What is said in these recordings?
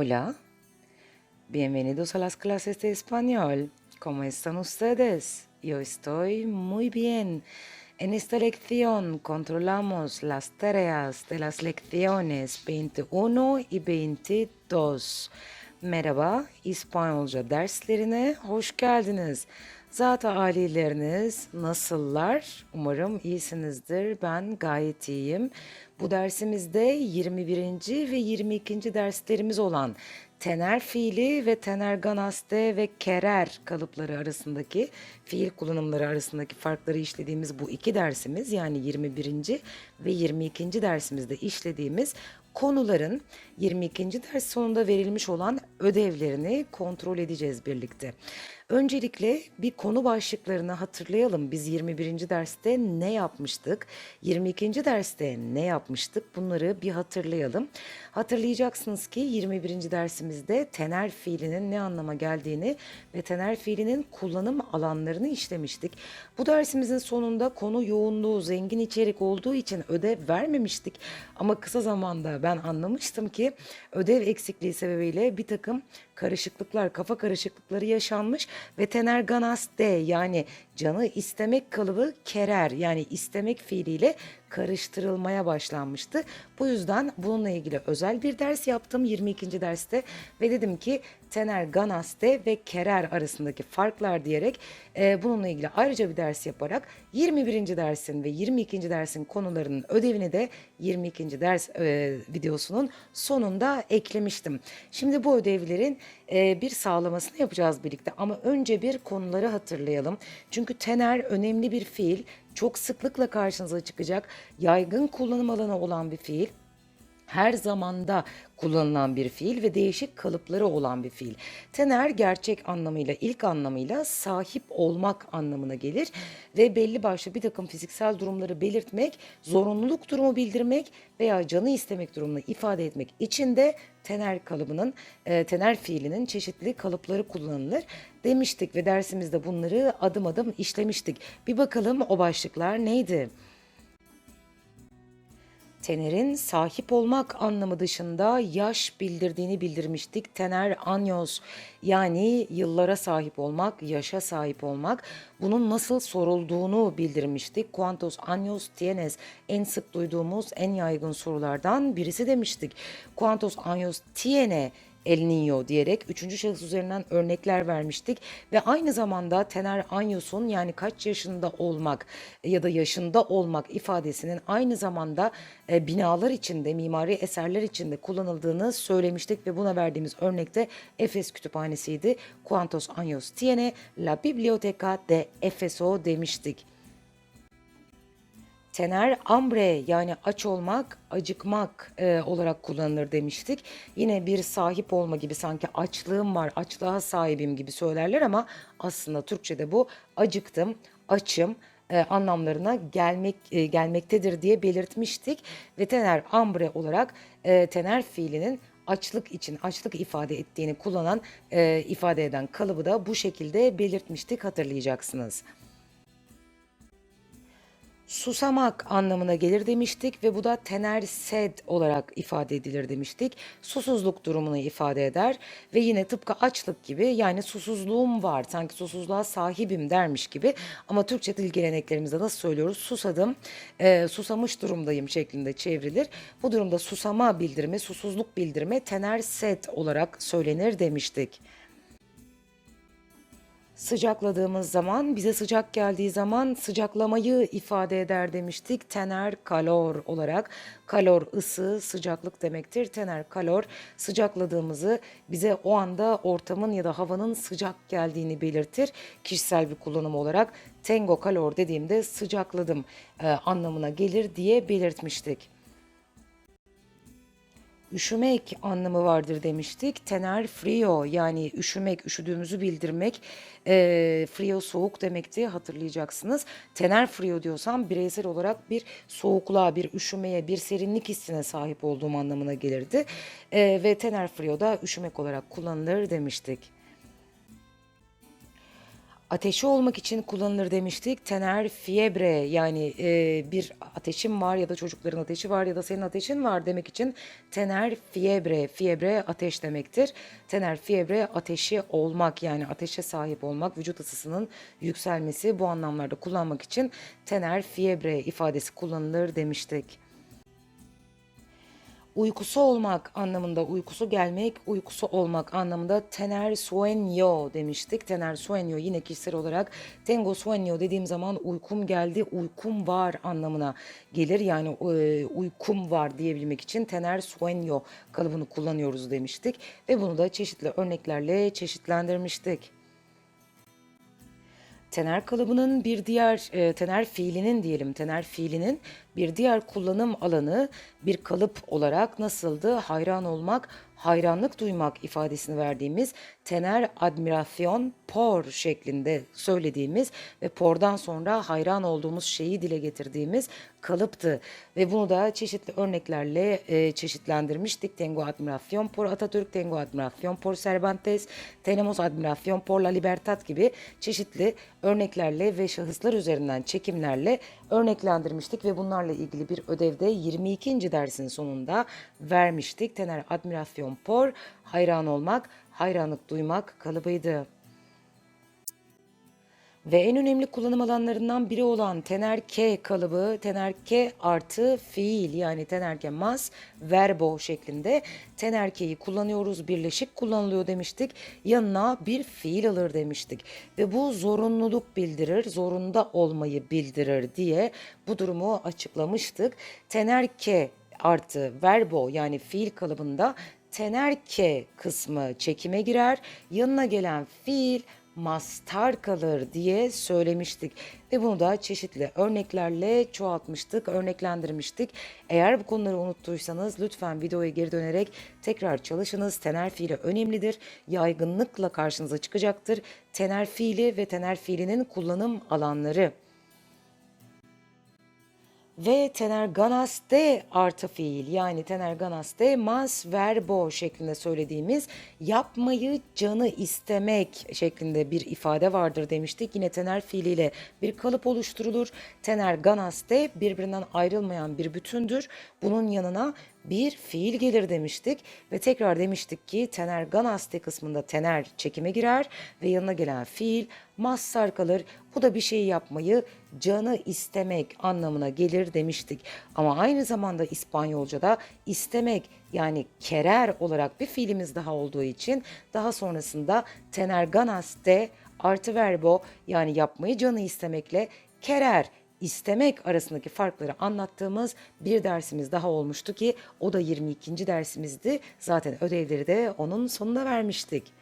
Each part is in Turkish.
Hola, bienvenidos a las clases de español. ¿Cómo están ustedes? Yo estoy muy bien. En esta lección controlamos las tareas de las lecciones 21 y 22. Merhaba, İspanyolca derslerine hoş geldiniz. Zaten alileriniz nasıllar? Umarım iyisinizdir. Ben gayet iyiyim. Bu dersimizde 21. ve 22. derslerimiz olan tener fiili ve tener ganaste ve kerer kalıpları arasındaki fiil kullanımları arasındaki farkları işlediğimiz bu iki dersimiz yani 21. ve 22. dersimizde işlediğimiz konuların 22. ders sonunda verilmiş olan ödevlerini kontrol edeceğiz birlikte. Öncelikle bir konu başlıklarını hatırlayalım. Biz 21. derste ne yapmıştık? 22. derste ne yapmıştık? Bunları bir hatırlayalım. Hatırlayacaksınız ki 21. dersimizde tener fiilinin ne anlama geldiğini ve tener fiilinin kullanım alanlarını işlemiştik. Bu dersimizin sonunda konu yoğunluğu, zengin içerik olduğu için ödev vermemiştik. Ama kısa zamanda ben anlamıştım ki ödev eksikliği sebebiyle bir takım karışıklıklar, kafa karışıklıkları yaşanmış ve tener ganas de yani canı istemek kalıbı kerer yani istemek fiiliyle karıştırılmaya başlanmıştı. Bu yüzden bununla ilgili özel bir ders yaptım 22. derste ve dedim ki tener ganaste ve kerer arasındaki farklar diyerek e, bununla ilgili ayrıca bir ders yaparak 21. dersin ve 22. dersin konularının ödevini de 22. ders e, videosunun sonunda eklemiştim. Şimdi bu ödevlerin e, bir sağlamasını yapacağız birlikte ama önce bir konuları hatırlayalım. Çünkü tener önemli bir fiil, çok sıklıkla karşınıza çıkacak, yaygın kullanım alanı olan bir fiil her zamanda kullanılan bir fiil ve değişik kalıpları olan bir fiil. Tener gerçek anlamıyla, ilk anlamıyla sahip olmak anlamına gelir ve belli başlı bir takım fiziksel durumları belirtmek, zorunluluk durumu bildirmek veya canı istemek durumunu ifade etmek için de tener kalıbının, e, tener fiilinin çeşitli kalıpları kullanılır demiştik ve dersimizde bunları adım adım işlemiştik. Bir bakalım o başlıklar neydi? Tener'in sahip olmak anlamı dışında yaş bildirdiğini bildirmiştik. Tener anyos yani yıllara sahip olmak, yaşa sahip olmak. Bunun nasıl sorulduğunu bildirmiştik. Cuantos años tienes en sık duyduğumuz en yaygın sorulardan birisi demiştik. Cuantos años tiene El Niño diyerek üçüncü şahıs üzerinden örnekler vermiştik ve aynı zamanda tener anyos'un yani kaç yaşında olmak ya da yaşında olmak ifadesinin aynı zamanda e, binalar içinde, mimari eserler içinde kullanıldığını söylemiştik ve buna verdiğimiz örnekte Efes Kütüphanesi'ydi. Cuantos años tiene la biblioteca de Efeso demiştik. Tener ambre yani aç olmak, acıkmak e, olarak kullanılır demiştik. Yine bir sahip olma gibi sanki açlığım var, açlığa sahibim gibi söylerler ama aslında Türkçe'de bu acıktım, açım e, anlamlarına gelmek e, gelmektedir diye belirtmiştik. Ve tener ambre olarak e, tener fiilinin açlık için açlık ifade ettiğini kullanan e, ifade eden kalıbı da bu şekilde belirtmiştik hatırlayacaksınız susamak anlamına gelir demiştik ve bu da tener sed olarak ifade edilir demiştik. Susuzluk durumunu ifade eder ve yine tıpkı açlık gibi yani susuzluğum var sanki susuzluğa sahibim dermiş gibi ama Türkçe dil geleneklerimizde nasıl söylüyoruz susadım e, susamış durumdayım şeklinde çevrilir. Bu durumda susama bildirimi susuzluk bildirimi tener sed olarak söylenir demiştik sıcakladığımız zaman bize sıcak geldiği zaman sıcaklamayı ifade eder demiştik. Tener kalor olarak kalor ısı sıcaklık demektir. Tener kalor sıcakladığımızı bize o anda ortamın ya da havanın sıcak geldiğini belirtir. Kişisel bir kullanım olarak tengo kalor dediğimde sıcakladım e, anlamına gelir diye belirtmiştik üşümek anlamı vardır demiştik. Tener frio yani üşümek, üşüdüğümüzü bildirmek. E, frio soğuk demekti hatırlayacaksınız. Tener frio diyorsam bireysel olarak bir soğukluğa, bir üşümeye, bir serinlik hissine sahip olduğum anlamına gelirdi. E, ve tener frio da üşümek olarak kullanılır demiştik. Ateşi olmak için kullanılır demiştik. Tener fiebre yani e, bir ateşim var ya da çocukların ateşi var ya da senin ateşin var demek için tener fiebre. Fiebre ateş demektir. Tener fiebre ateşi olmak yani ateşe sahip olmak, vücut ısısının yükselmesi bu anlamlarda kullanmak için tener fiebre ifadesi kullanılır demiştik. Uykusu olmak anlamında uykusu gelmek, uykusu olmak anlamında tener sueño demiştik. Tener sueño yine kişisel olarak tengo sueño dediğim zaman uykum geldi, uykum var anlamına gelir. Yani e, uykum var diyebilmek için tener sueño kalıbını kullanıyoruz demiştik. Ve bunu da çeşitli örneklerle çeşitlendirmiştik. Tener kalıbının bir diğer e, tener fiilinin diyelim tener fiilinin bir diğer kullanım alanı bir kalıp olarak nasıldı? Hayran olmak, hayranlık duymak ifadesini verdiğimiz tener admirasyon por şeklinde söylediğimiz ve pordan sonra hayran olduğumuz şeyi dile getirdiğimiz kalıptı. Ve bunu da çeşitli örneklerle e, çeşitlendirmiştik. Tengo admiración por Atatürk, tengo admiración por Cervantes, tenemos admiración por la libertad gibi çeşitli örneklerle ve şahıslar üzerinden çekimlerle örneklendirmiştik ve bunlarla ilgili bir ödevde 22. dersin sonunda vermiştik. Tener admirasyon por hayran olmak, hayranlık duymak kalıbıydı. Ve en önemli kullanım alanlarından biri olan tenerke kalıbı, tenerke artı fiil yani tenerke mas verbo şeklinde tenerkeyi kullanıyoruz. Birleşik kullanılıyor demiştik. Yanına bir fiil alır demiştik. Ve bu zorunluluk bildirir, zorunda olmayı bildirir diye bu durumu açıklamıştık. Tenerke artı verbo yani fiil kalıbında tenerke kısmı çekime girer. Yanına gelen fiil mastar kalır diye söylemiştik ve bunu da çeşitli örneklerle çoğaltmıştık, örneklendirmiştik. Eğer bu konuları unuttuysanız lütfen videoya geri dönerek tekrar çalışınız. Tener fiili önemlidir. Yaygınlıkla karşınıza çıkacaktır. Tener fiili ve tener fiilinin kullanım alanları ve tener ganas de artı fiil yani tener ganas de mas verbo şeklinde söylediğimiz yapmayı canı istemek şeklinde bir ifade vardır demiştik. Yine tener fiiliyle bir kalıp oluşturulur. Tener ganas de birbirinden ayrılmayan bir bütündür. Bunun yanına bir fiil gelir demiştik ve tekrar demiştik ki tener ganaste kısmında tener çekime girer ve yanına gelen fiil massar kalır. Bu da bir şey yapmayı canı istemek anlamına gelir demiştik. Ama aynı zamanda İspanyolca'da istemek yani kerer olarak bir fiilimiz daha olduğu için daha sonrasında tener ganaste artı verbo yani yapmayı canı istemekle kerer istemek arasındaki farkları anlattığımız bir dersimiz daha olmuştu ki o da 22. dersimizdi. Zaten ödevleri de onun sonuna vermiştik.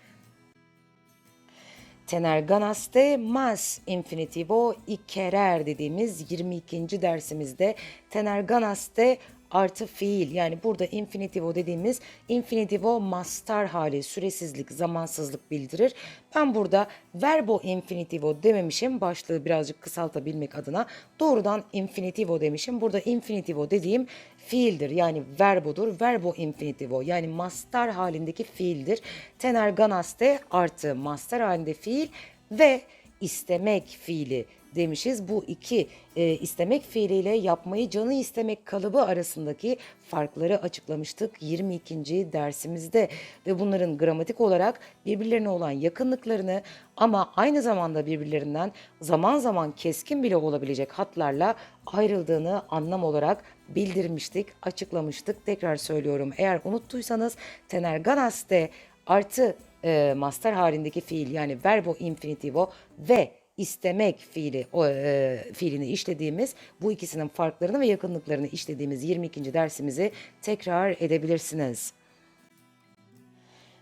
Tener ganaste mas infinitivo ikerer dediğimiz 22. dersimizde tener ganaste artı fiil yani burada infinitivo dediğimiz infinitivo mastar hali süresizlik zamansızlık bildirir. Ben burada verbo infinitivo dememişim başlığı birazcık kısaltabilmek adına doğrudan infinitivo demişim. Burada infinitivo dediğim fiildir yani verbodur. Verbo infinitivo yani mastar halindeki fiildir. Tener ganaste artı mastar halinde fiil ve istemek fiili demişiz. Bu iki e, istemek fiiliyle yapmayı canı istemek kalıbı arasındaki farkları açıklamıştık 22. dersimizde ve bunların gramatik olarak birbirlerine olan yakınlıklarını ama aynı zamanda birbirlerinden zaman zaman keskin bile olabilecek hatlarla ayrıldığını anlam olarak bildirmiştik, açıklamıştık. Tekrar söylüyorum eğer unuttuysanız tener ganaste artı e, master halindeki fiil yani verbo infinitivo ve istemek fiili o, e, fiilini işlediğimiz bu ikisinin farklarını ve yakınlıklarını işlediğimiz 22. dersimizi tekrar edebilirsiniz.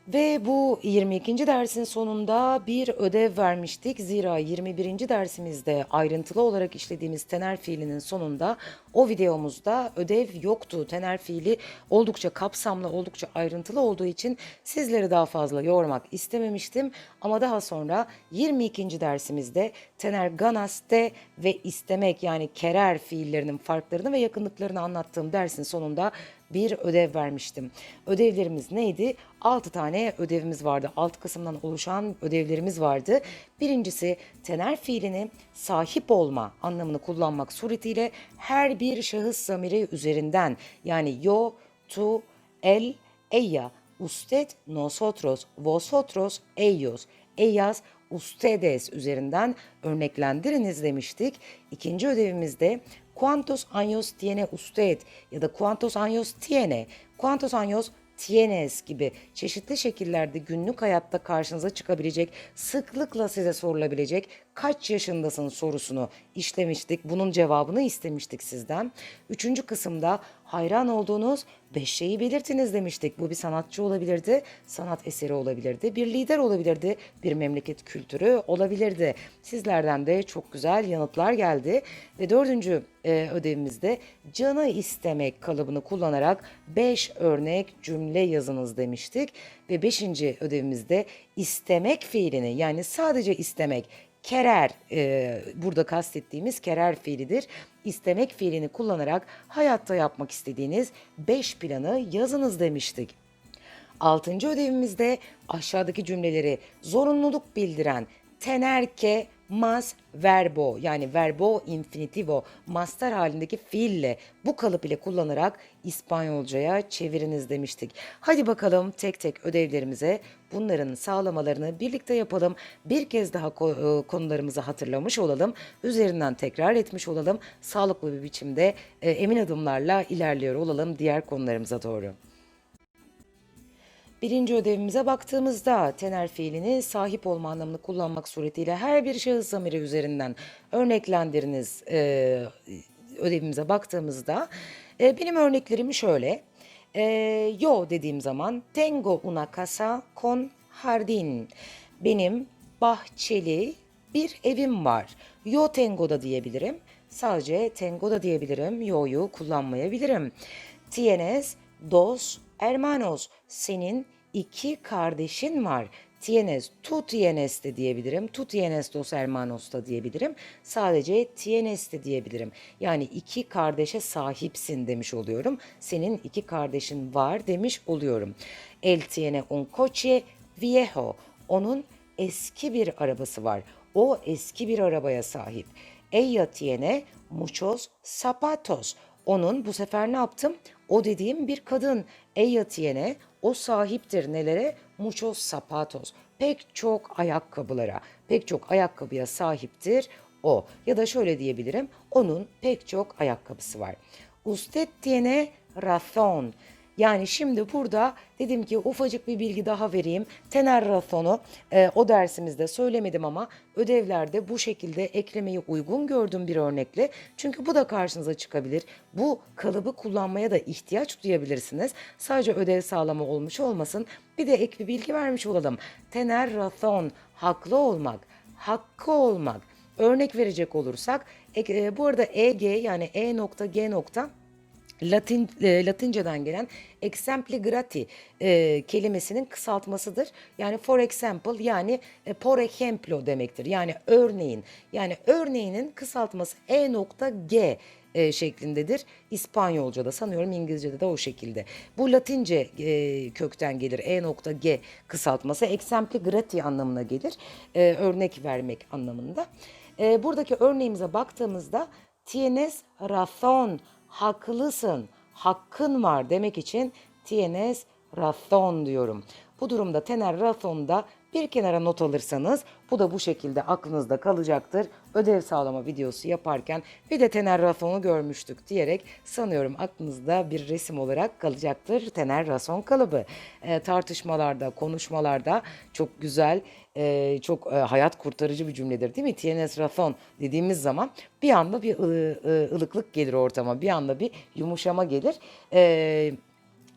Ve bu 22. dersin sonunda bir ödev vermiştik. Zira 21. dersimizde ayrıntılı olarak işlediğimiz tener fiilinin sonunda O videomuzda ödev yoktu. Tener fiili oldukça kapsamlı, oldukça ayrıntılı olduğu için sizleri daha fazla yormak istememiştim. Ama daha sonra 22. dersimizde tener ganaste ve istemek yani kerer fiillerinin farklarını ve yakınlıklarını anlattığım dersin sonunda bir ödev vermiştim. Ödevlerimiz neydi? 6 tane ödevimiz vardı. 6 kısımdan oluşan ödevlerimiz vardı. Birincisi tener fiilini sahip olma anlamını kullanmak suretiyle her bir şahıs zamiri üzerinden yani yo, tu, el, ella, usted, nosotros, vosotros, ellos, ellas, ustedes üzerinden örneklendiriniz demiştik. İkinci ödevimizde ¿Cuántos años tiene usted? ya da ¿Cuántos años tiene? ¿Cuántos años tienes gibi çeşitli şekillerde günlük hayatta karşınıza çıkabilecek, sıklıkla size sorulabilecek kaç yaşındasın sorusunu işlemiştik. Bunun cevabını istemiştik sizden. Üçüncü kısımda hayran olduğunuz beş şeyi belirtiniz demiştik. Bu bir sanatçı olabilirdi, sanat eseri olabilirdi, bir lider olabilirdi, bir memleket kültürü olabilirdi. Sizlerden de çok güzel yanıtlar geldi. Ve dördüncü e, ödevimizde canı istemek kalıbını kullanarak 5 örnek cümle yazınız demiştik. Ve beşinci ödevimizde istemek fiilini yani sadece istemek kerer e, burada kastettiğimiz kerer fiilidir. İstemek fiilini kullanarak hayatta yapmak istediğiniz 5 planı yazınız demiştik. Altıncı ödevimizde aşağıdaki cümleleri zorunluluk bildiren tenerke mas verbo yani verbo infinitivo master halindeki fiille bu kalıp ile kullanarak İspanyolcaya çeviriniz demiştik. Hadi bakalım tek tek ödevlerimize bunların sağlamalarını birlikte yapalım. Bir kez daha e, konularımızı hatırlamış olalım. Üzerinden tekrar etmiş olalım. Sağlıklı bir biçimde e, emin adımlarla ilerliyor olalım diğer konularımıza doğru. Birinci ödevimize baktığımızda tener fiilini sahip olma anlamını kullanmak suretiyle her bir şahıs zamiri üzerinden örneklendiriniz e, ödevimize baktığımızda e, benim örneklerim şöyle. E, yo dediğim zaman tengo una casa con jardín. Benim bahçeli bir evim var. Yo tengo da diyebilirim. Sadece tengo da diyebilirim. Yo'yu kullanmayabilirim. Tienes dos hermanos. Senin iki kardeşin var. Tienes, tu tienes de diyebilirim. Tu tienes dos hermanos da diyebilirim. Sadece tienes de diyebilirim. Yani iki kardeşe sahipsin demiş oluyorum. Senin iki kardeşin var demiş oluyorum. El tiene un coche viejo. Onun eski bir arabası var. O eski bir arabaya sahip. Ella tiene muchos zapatos. Onun bu sefer ne yaptım? O dediğim bir kadın. Ella tiene o sahiptir nelere? Muchos zapatos. Pek çok ayakkabılara. Pek çok ayakkabıya sahiptir o. Ya da şöyle diyebilirim. Onun pek çok ayakkabısı var. Usted tiene razón. Yani şimdi burada dedim ki ufacık bir bilgi daha vereyim. Tener razonu e, o dersimizde söylemedim ama ödevlerde bu şekilde eklemeyi uygun gördüm bir örnekle. Çünkü bu da karşınıza çıkabilir. Bu kalıbı kullanmaya da ihtiyaç duyabilirsiniz. Sadece ödev sağlama olmuş olmasın. Bir de ek bir bilgi vermiş olalım. Tener razon, haklı olmak, hakkı olmak. Örnek verecek olursak, e, bu arada EG yani E nokta G nokta Latin e, Latinceden gelen exempli grati e, kelimesinin kısaltmasıdır. Yani for example yani e, por ejemplo demektir. Yani örneğin. Yani örneğinin kısaltması E nokta G e, şeklindedir. İspanyolca'da sanıyorum İngilizce'de de o şekilde. Bu Latince e, kökten gelir. E nokta G kısaltması exempli grati anlamına gelir. E, örnek vermek anlamında. E, buradaki örneğimize baktığımızda tienes razón haklısın, hakkın var demek için tienes razón diyorum. Bu durumda tener razón'da bir kenara not alırsanız bu da bu şekilde aklınızda kalacaktır. Ödev sağlama videosu yaparken bir de tener razón'u görmüştük diyerek sanıyorum aklınızda bir resim olarak kalacaktır tener razón kalıbı. E, tartışmalarda, konuşmalarda çok güzel, e, çok e, hayat kurtarıcı bir cümledir değil mi? Tienes razón dediğimiz zaman bir anda bir ılıklık gelir ortama, bir anda bir yumuşama gelir. E,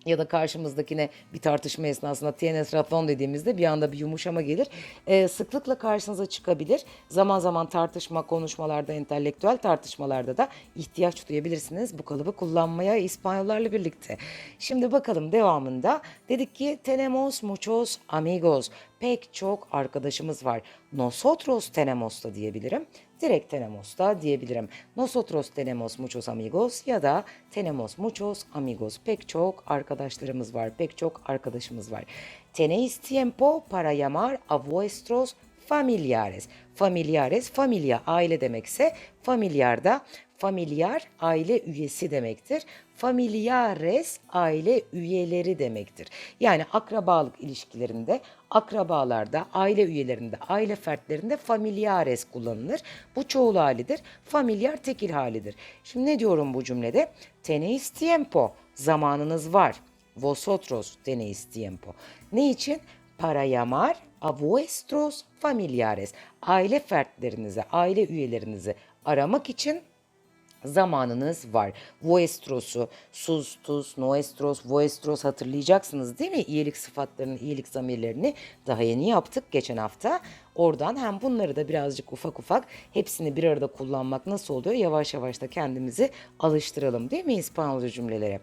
ya da karşımızdakine bir tartışma esnasında tienes razón dediğimizde bir anda bir yumuşama gelir. Ee, sıklıkla karşınıza çıkabilir. Zaman zaman tartışma, konuşmalarda, entelektüel tartışmalarda da ihtiyaç duyabilirsiniz bu kalıbı kullanmaya İspanyollarla birlikte. Şimdi bakalım devamında dedik ki tenemos muchos amigos. Pek çok arkadaşımız var. Nosotros tenemos da diyebilirim. Direkt tenemos da diyebilirim. Nosotros tenemos muchos amigos ya da tenemos muchos amigos. Pek çok arkadaşlarımız var. Pek çok arkadaşımız var. Tenéis tiempo para llamar a vuestros familiares. Familiares, familia aile demekse familiar da familiar aile üyesi demektir. Familiares aile üyeleri demektir. Yani akrabalık ilişkilerinde, akrabalarda, aile üyelerinde, aile fertlerinde familiares kullanılır. Bu çoğul halidir. Familiar tekil halidir. Şimdi ne diyorum bu cümlede? Tenéis tiempo. Zamanınız var. Vosotros tenéis tiempo. Ne için? Para llamar a vuestros familiares. Aile fertlerinize, aile üyelerinizi aramak için zamanınız var. Vuestros'u, sus, tus, vuestros hatırlayacaksınız değil mi? İyilik sıfatlarını, iyilik zamirlerini daha yeni yaptık geçen hafta. Oradan hem bunları da birazcık ufak ufak hepsini bir arada kullanmak nasıl oluyor? Yavaş yavaş da kendimizi alıştıralım değil mi İspanyolca cümlelere?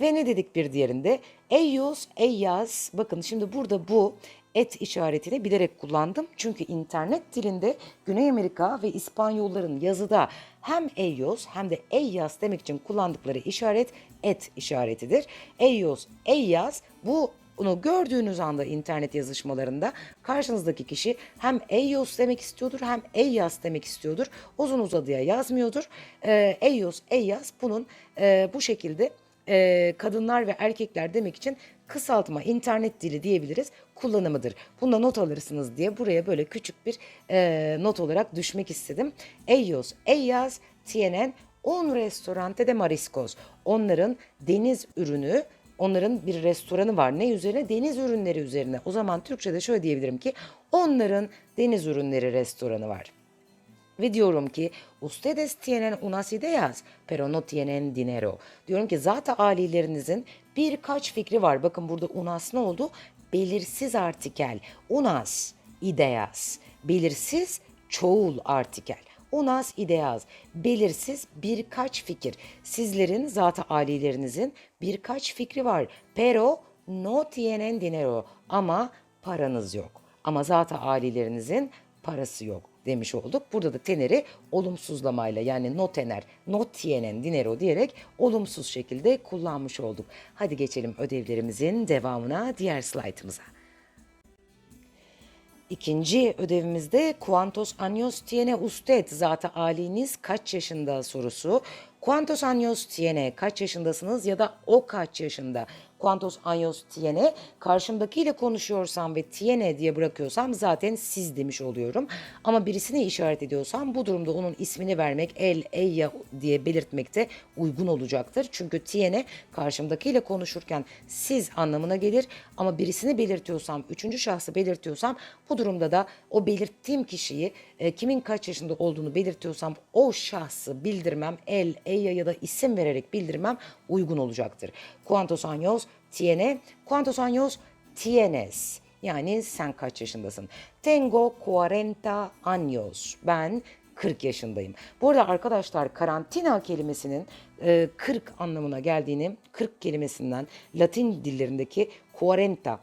Ve ne dedik bir diğerinde? Ellos, ellas. Bakın şimdi burada bu et işaretini bilerek kullandım. Çünkü internet dilinde Güney Amerika ve İspanyolların yazıda hem ellos hem de ellas demek için kullandıkları işaret et işaretidir. Ellos, ellas bu bunu gördüğünüz anda internet yazışmalarında karşınızdaki kişi hem ellos demek istiyordur hem ellas demek istiyordur. Uzun uzadıya yazmıyordur. Ee, ellos, ellas bunun e, bu şekilde e, kadınlar ve erkekler demek için kısaltma internet dili diyebiliriz kullanımıdır. Bunda not alırsınız diye buraya böyle küçük bir e, not olarak düşmek istedim. Ellos, ellas tienen un restaurante de mariscos. Onların deniz ürünü Onların bir restoranı var. Ne üzerine? Deniz ürünleri üzerine. O zaman Türkçe'de şöyle diyebilirim ki onların deniz ürünleri restoranı var. Ve diyorum ki ustedes tienen unas ideas pero no tienen dinero. Diyorum ki zaten alilerinizin birkaç fikri var. Bakın burada unas ne oldu? Belirsiz artikel. Unas, ideas. Belirsiz çoğul artikel. Unas ideas. Belirsiz birkaç fikir. Sizlerin zaten ailelerinizin birkaç fikri var. Pero no tienen dinero. Ama paranız yok. Ama zaten ailelerinizin parası yok demiş olduk. Burada da teneri olumsuzlamayla yani no tener, no tienen dinero diyerek olumsuz şekilde kullanmış olduk. Hadi geçelim ödevlerimizin devamına diğer slaytımıza. İkinci ödevimizde Cuantos años tiene usted? Zaten aliniz kaç yaşında sorusu. Cuantos años tiene? Kaç yaşındasınız ya da o kaç yaşında? Cuantos años tiene? Karşımdakiyle konuşuyorsam ve tiene diye bırakıyorsam zaten siz demiş oluyorum. Ama birisini işaret ediyorsam bu durumda onun ismini vermek el, ella diye belirtmekte uygun olacaktır. Çünkü tiene karşımdakiyle konuşurken siz anlamına gelir. Ama birisini belirtiyorsam, üçüncü şahsı belirtiyorsam bu durumda da o belirttiğim kişiyi e, kimin kaç yaşında olduğunu belirtiyorsam o şahsı bildirmem, el, ella ya da isim vererek bildirmem uygun olacaktır. Cuantos años tiene? Cuantos años tienes? Yani sen kaç yaşındasın? Tengo 40 años. Ben 40 yaşındayım. Bu arada arkadaşlar karantina kelimesinin e, 40 anlamına geldiğini 40 kelimesinden Latin dillerindeki 40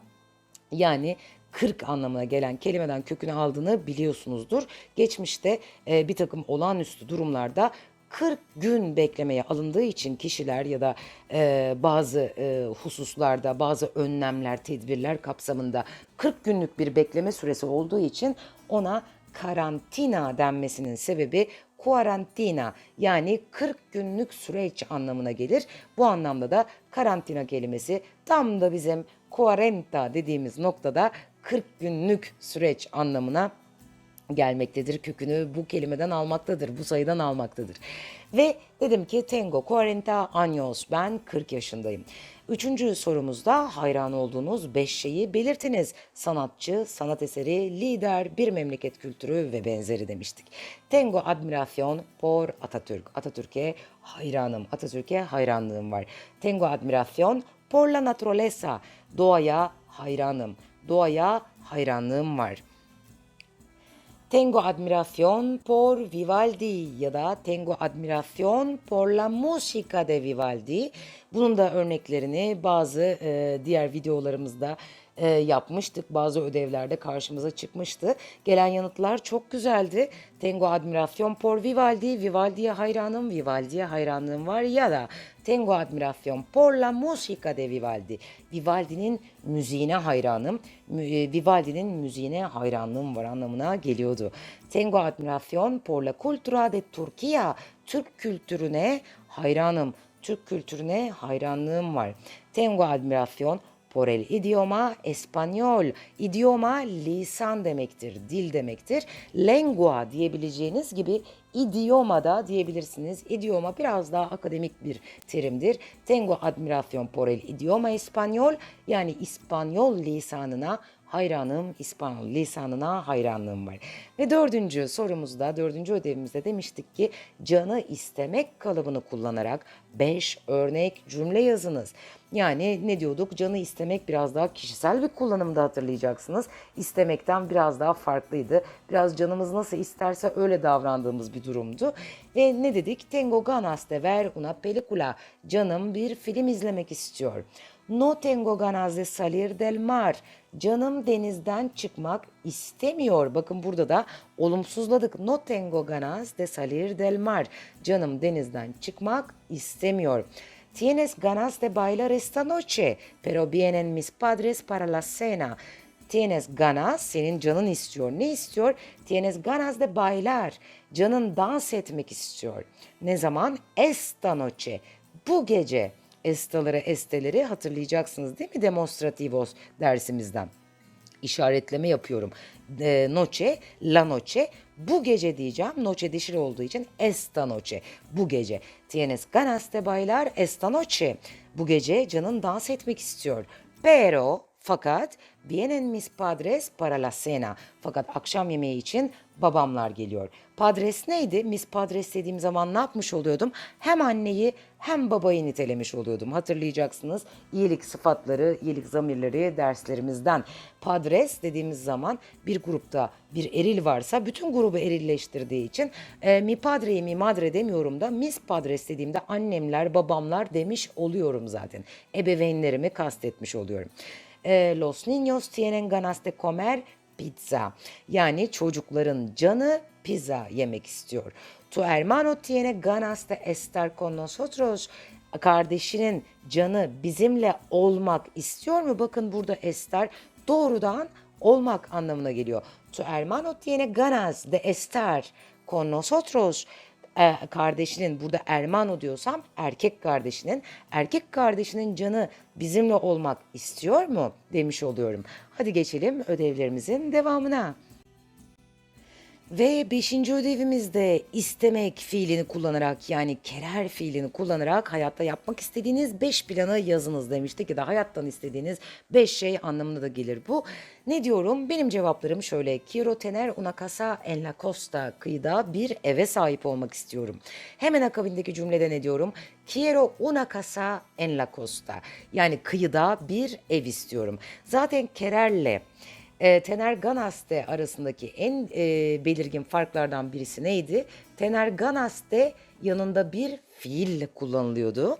yani 40 anlamına gelen kelimeden kökünü aldığını biliyorsunuzdur. Geçmişte e, bir takım olağanüstü durumlarda 40 gün beklemeye alındığı için kişiler ya da e, bazı e, hususlarda bazı önlemler, tedbirler kapsamında 40 günlük bir bekleme süresi olduğu için ona karantina denmesinin sebebi kuarantina yani 40 günlük süreç anlamına gelir. Bu anlamda da karantina kelimesi tam da bizim kuarenta dediğimiz noktada 40 günlük süreç anlamına gelmektedir. Kökünü bu kelimeden almaktadır, bu sayıdan almaktadır. Ve dedim ki tengo 40 años, ben 40 yaşındayım. Üçüncü sorumuzda hayran olduğunuz beş şeyi belirtiniz. Sanatçı, sanat eseri, lider, bir memleket kültürü ve benzeri demiştik. Tengo admiración por Atatürk. Atatürk'e hayranım, Atatürk'e hayranlığım var. Tengo admiración por la naturaleza. Doğaya hayranım. Doğaya hayranlığım var. Tengo admiración por Vivaldi ya da tengo admiración por la música de Vivaldi. Bunun da örneklerini bazı e, diğer videolarımızda e, yapmıştık. Bazı ödevlerde karşımıza çıkmıştı. Gelen yanıtlar çok güzeldi. Tengo admiración por Vivaldi. Vivaldi'ye hayranım, Vivaldi'ye hayranlığım var ya da Tengo admiración por la música de Vivaldi. Vivaldi'nin müziğine hayranım. E, Vivaldi'nin müziğine hayranlığım var anlamına geliyordu. Tengo admiración por la cultura de Turquía. Türk kültürüne hayranım. Türk kültürüne hayranlığım var. Tengo admiración por el idioma español. İdioma lisan demektir, dil demektir. Lengua diyebileceğiniz gibi idioma da diyebilirsiniz. İdioma biraz daha akademik bir terimdir. Tengo admiración por el idioma español yani İspanyol lisanına hayranım, İspanyol lisanına hayranlığım var. Ve dördüncü sorumuzda, dördüncü ödevimizde demiştik ki canı istemek kalıbını kullanarak beş örnek cümle yazınız. Yani ne diyorduk? Canı istemek biraz daha kişisel bir kullanımda hatırlayacaksınız. İstemekten biraz daha farklıydı. Biraz canımız nasıl isterse öyle davrandığımız bir durumdu. Ve ne dedik? Tengo ganas de ver una película. Canım bir film izlemek istiyor. No tengo ganas de salir del mar. Canım denizden çıkmak istemiyor. Bakın burada da olumsuzladık. No tengo ganas de salir del mar. Canım denizden çıkmak istemiyor. Tienes ganas de bailar esta noche, pero vienen mis padres para la cena. Tienes ganas, senin canın istiyor. Ne istiyor? Tienes ganas de bailar. Canın dans etmek istiyor. Ne zaman? Esta noche. Bu gece. Estaları, esteleri hatırlayacaksınız değil mi demonstrativos dersimizden? işaretleme yapıyorum. E, noche, la noche. Bu gece diyeceğim. Noche dişil olduğu için esta noche. Bu gece. Tienes ganas de bailar esta noche. Bu gece canın dans etmek istiyor. Pero fakat vienen mis padres para la cena. Fakat akşam yemeği için babamlar geliyor. Padres neydi? Mis padres dediğim zaman ne yapmış oluyordum? Hem anneyi hem babayı nitelemiş oluyordum. Hatırlayacaksınız iyilik sıfatları, iyilik zamirleri derslerimizden. Padres dediğimiz zaman bir grupta bir eril varsa bütün grubu erilleştirdiği için e, mi padreyi mi madre demiyorum da mis padres dediğimde annemler, babamlar demiş oluyorum zaten. Ebeveynlerimi kastetmiş oluyorum. E, los niños tienen ganas de comer pizza. Yani çocukların canı pizza yemek istiyor. Tu hermano tiene ganas de estar con nosotros. Kardeşinin canı bizimle olmak istiyor mu? Bakın burada estar doğrudan olmak anlamına geliyor. Tu hermano tiene ganas de estar con nosotros e, kardeşinin burada Ermano diyorsam erkek kardeşinin erkek kardeşinin canı bizimle olmak istiyor mu demiş oluyorum. Hadi geçelim ödevlerimizin devamına. Ve beşinci ödevimizde istemek fiilini kullanarak yani kerer fiilini kullanarak hayatta yapmak istediğiniz beş planı yazınız demiştik ki de hayattan istediğiniz beş şey anlamına da gelir bu. Ne diyorum? Benim cevaplarım şöyle. Quiero tener una casa en la costa. Kıyıda bir eve sahip olmak istiyorum. Hemen akabindeki cümlede ne diyorum? Quiero una casa en la costa. Yani kıyıda bir ev istiyorum. Zaten kererle e, Tener Ganaste arasındaki en e, belirgin farklardan birisi neydi? Tener Ganaste yanında bir fiille kullanılıyordu.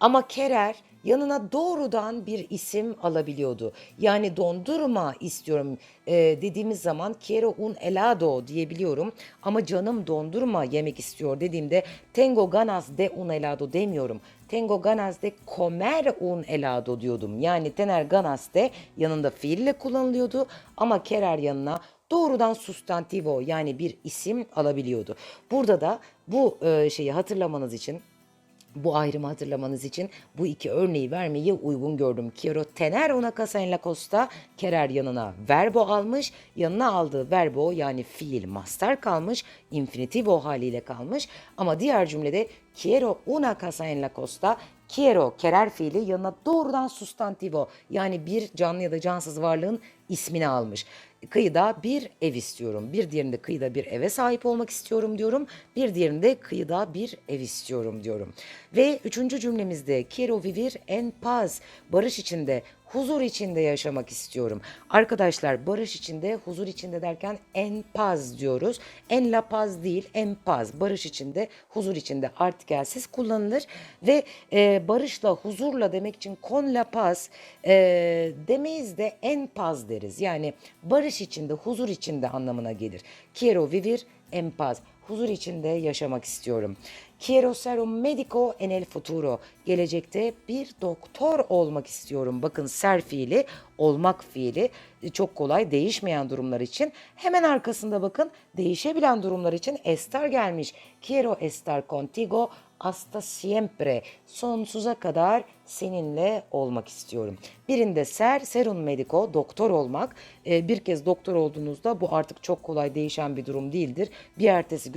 Ama Kerer yanına doğrudan bir isim alabiliyordu. Yani dondurma istiyorum e, dediğimiz zaman quiero un helado diyebiliyorum. Ama canım dondurma yemek istiyor dediğimde tengo ganas de un helado demiyorum. Tengo ganas de comer un helado diyordum. Yani tener ganas de yanında fiille kullanılıyordu ama kerer yanına doğrudan sustantivo yani bir isim alabiliyordu. Burada da bu e, şeyi hatırlamanız için bu ayrımı hatırlamanız için bu iki örneği vermeyi uygun gördüm. Quiero tener una casa en la costa. Kerer yanına verbo almış. Yanına aldığı verbo yani fiil master kalmış. Infinitivo haliyle kalmış. Ama diğer cümlede quiero una casa en la costa. Quiero kerer fiili yanına doğrudan sustantivo yani bir canlı ya da cansız varlığın ismini almış. Kıyıda bir ev istiyorum. Bir diğerinde kıyıda bir eve sahip olmak istiyorum diyorum. Bir diğerinde kıyıda bir ev istiyorum diyorum. Ve üçüncü cümlemizde quiero vivir en paz. Barış içinde, huzur içinde yaşamak istiyorum. Arkadaşlar barış içinde, huzur içinde derken en paz diyoruz. En la paz değil, en paz. Barış içinde, huzur içinde artikelsiz kullanılır. Ve e, barışla, huzurla demek için con la paz e, demeyiz de en paz deriz. Yani barış içinde, huzur içinde anlamına gelir. Quiero vivir en paz. Huzur içinde yaşamak istiyorum. Quiero ser un médico en el futuro. Gelecekte bir doktor olmak istiyorum. Bakın ser fiili, olmak fiili çok kolay değişmeyen durumlar için. Hemen arkasında bakın değişebilen durumlar için estar gelmiş. Quiero estar contigo hasta siempre. Sonsuza kadar seninle olmak istiyorum. Birinde ser, serun medico, doktor olmak. Ee, bir kez doktor olduğunuzda bu artık çok kolay değişen bir durum değildir. Bir ertesi gün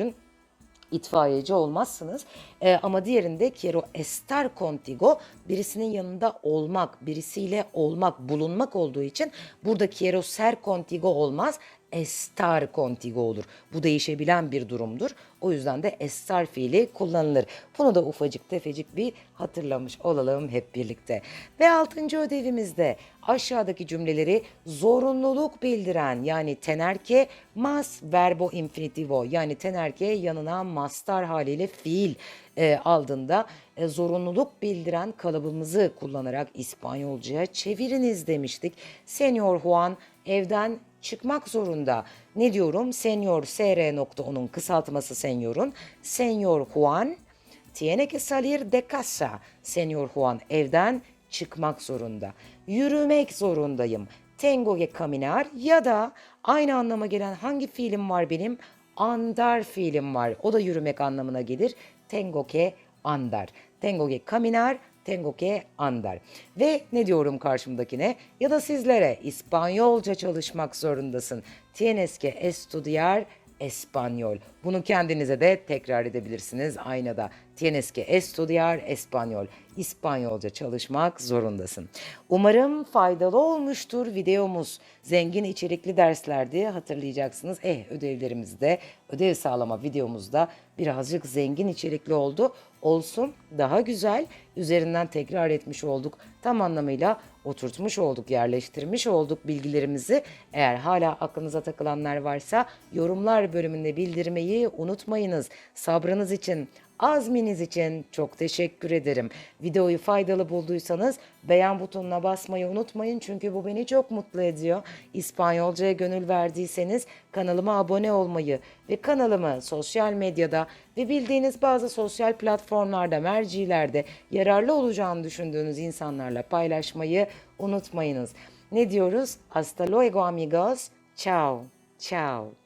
itfaiyeci olmazsınız. Ee, ama diğerinde quiero estar contigo birisinin yanında olmak, birisiyle olmak, bulunmak olduğu için burada quiero ser contigo olmaz. Estar contigo olur. Bu değişebilen bir durumdur. O yüzden de estar fiili kullanılır. Bunu da ufacık tefecik bir hatırlamış olalım hep birlikte. Ve altıncı ödevimizde aşağıdaki cümleleri zorunluluk bildiren yani tenerke mas verbo infinitivo yani tenerke yanına mastar haliyle fiil e, aldığında e, zorunluluk bildiren kalıbımızı kullanarak İspanyolcaya çeviriniz demiştik. Senyor Juan evden çıkmak zorunda. Ne diyorum? Senyor SR onun kısaltması senyorun. Senyor Juan tiene que salir de casa. Senyor Juan evden çıkmak zorunda. Yürümek zorundayım. Tengo que caminar ya da aynı anlama gelen hangi fiilim var benim? Andar fiilim var. O da yürümek anlamına gelir. Tengo que andar. Tengo que caminar, tengo que andar. Ve ne diyorum karşımdakine? Ya da sizlere İspanyolca çalışmak zorundasın. Tienes que estudiar Espanyol. Bunu kendinize de tekrar edebilirsiniz aynada. Tienes que estudiar español. İspanyolca çalışmak zorundasın. Umarım faydalı olmuştur videomuz. Zengin içerikli derslerdi hatırlayacaksınız. Eh ödevlerimizde, ödev sağlama videomuzda birazcık zengin içerikli oldu. Olsun daha güzel. Üzerinden tekrar etmiş olduk. Tam anlamıyla oturtmuş olduk, yerleştirmiş olduk bilgilerimizi. Eğer hala aklınıza takılanlar varsa yorumlar bölümünde bildirmeyi unutmayınız. Sabrınız için, azminiz için çok teşekkür ederim. Videoyu faydalı bulduysanız beğen butonuna basmayı unutmayın çünkü bu beni çok mutlu ediyor. İspanyolcaya gönül verdiyseniz kanalıma abone olmayı ve kanalımı sosyal medyada ve bildiğiniz bazı sosyal platformlarda, mercilerde yararlı olacağını düşündüğünüz insanlarla paylaşmayı unutmayınız. Ne diyoruz? Hasta luego amigos. Ciao. Ciao.